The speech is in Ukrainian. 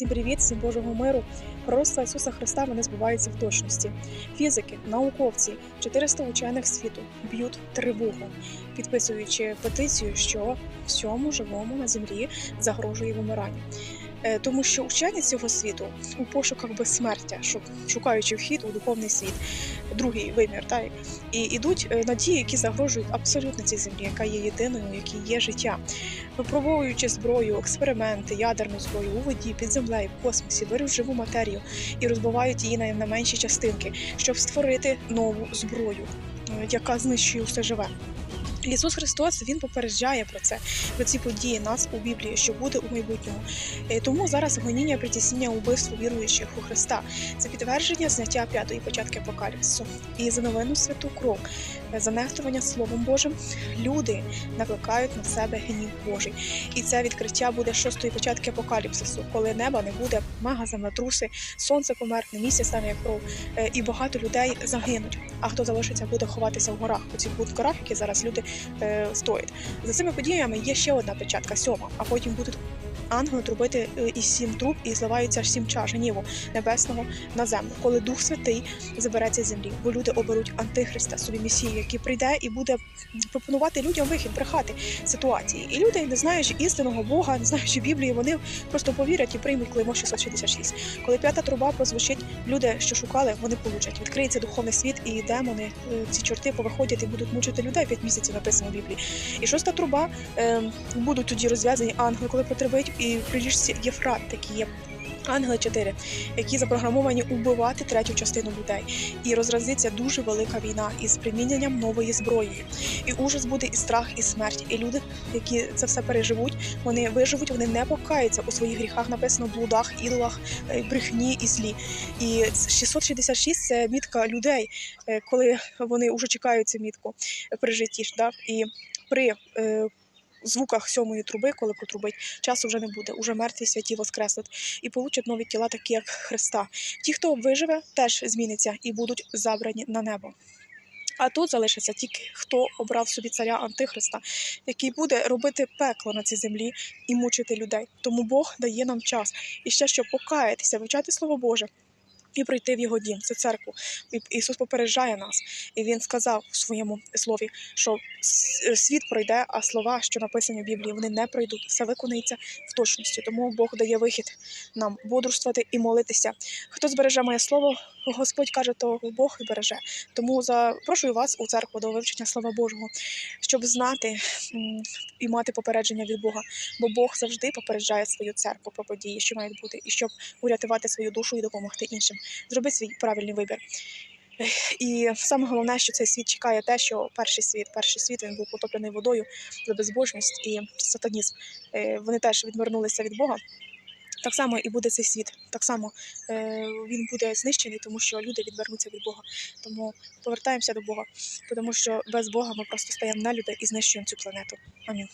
Всім привіт, всім Божого миру. Пророцтва Ісуса Христа вони збуваються в точності. Фізики, науковці, 400 учених світу б'ють тривогу, підписуючи петицію, що всьому живому на землі загрожує вимирання. Е, Тому що учені цього світу у пошуках безсмертя, шук- шукаючи вхід у духовний світ, другий вимір, та і йдуть е, надії, які загрожують абсолютно цій землі, яка є єдиною, якій є життя випробовуючи зброю, експерименти, ядерну зброю у воді, під землею, в космосі, беруть живу матерію і розбивають її на, на менші частинки, щоб створити нову зброю, е, яка знищує все живе. Ісус Христос Він попереджає про це, про ці події нас у Біблії, що буде у майбутньому. Е, Тому зараз гоніння, притіснення, убивство віруючих у Христа це підтвердження зняття п'ятої початки апокаліпсису. І за новину святу кров, е, за нехтування Словом Божим, люди накликають на себе гнів Божий. І це відкриття буде шостої початки апокаліпсису, коли неба не буде, мега землетруси, сонце померкне, місяць стане як кров, е, і багато людей загинуть. А хто залишиться, буде ховатися в горах. У цих горах, які зараз люди е, стоять. За цими подіями є ще одна печатка, сьома, а потім будуть. Ангели трубити е, із сім труб і зливаються аж сім чаш гніву небесного на землю, коли Дух Святий забереться з землі, бо люди оберуть антихриста, собі месію, який прийде і буде пропонувати людям вихід, брехати ситуації. І люди, не знаючи істинного Бога, не знаючи Біблії, вони просто повірять і приймуть клеймо 666. Коли п'ята труба прозвучить, люди, що шукали, вони получать. Відкриється духовний світ, і демони, е, ці чорти повиходять і будуть мучити людей. П'ять місяців написано в Біблії. І шоста труба е, будуть тоді розв'язані ангели, коли потребують, і в річці Єфрат, такі є. Ангели 4, які запрограмовані убивати третю частину людей, і розразиться дуже велика війна із приміненням нової зброї. І ужас буде, і страх, і смерть. І люди, які це все переживуть, вони виживуть, вони не покаються у своїх гріхах, написано блудах, ідолах, е, брехні і злі. І 666 – це мітка людей, е, коли вони вже чекають цю мітку при житті. Да? І при е, звуках сьомої труби, коли протрубить, часу вже не буде. Уже мертві святі воскреснуть і получать нові тіла, такі як Христа. Ті, хто виживе, теж зміниться і будуть забрані на небо. А тут залишиться тільки хто обрав собі царя Антихриста, який буде робити пекло на цій землі і мучити людей. Тому Бог дає нам час і ще щоб покаятися, вивчати Слово Боже. І прийти в його дім, це церкву. Ісус попереджає нас, і Він сказав у своєму слові, що світ пройде, а слова, що написані в Біблії, вони не пройдуть. Все виконується в точності. Тому Бог дає вихід нам бодрствувати і молитися. Хто збереже моє слово, Господь каже, то Бог і береже. Тому запрошую вас у церкву до вивчення Слова Божого, щоб знати і мати попередження від Бога. Бо Бог завжди попереджає свою церкву про події, що мають бути, і щоб урятувати свою душу і допомогти іншим. Зроби свій правильний вибір. І саме головне, що цей світ чекає те, що перший світ, перший світ він був потоплений водою за безбожність і сатанізм. Е, Вони теж відвернулися від Бога. Так само і буде цей світ. Так само е, він буде знищений, тому що люди відвернуться від Бога. Тому повертаємося до Бога, тому що без Бога ми просто стаємо на люди і знищуємо цю планету. Амінь.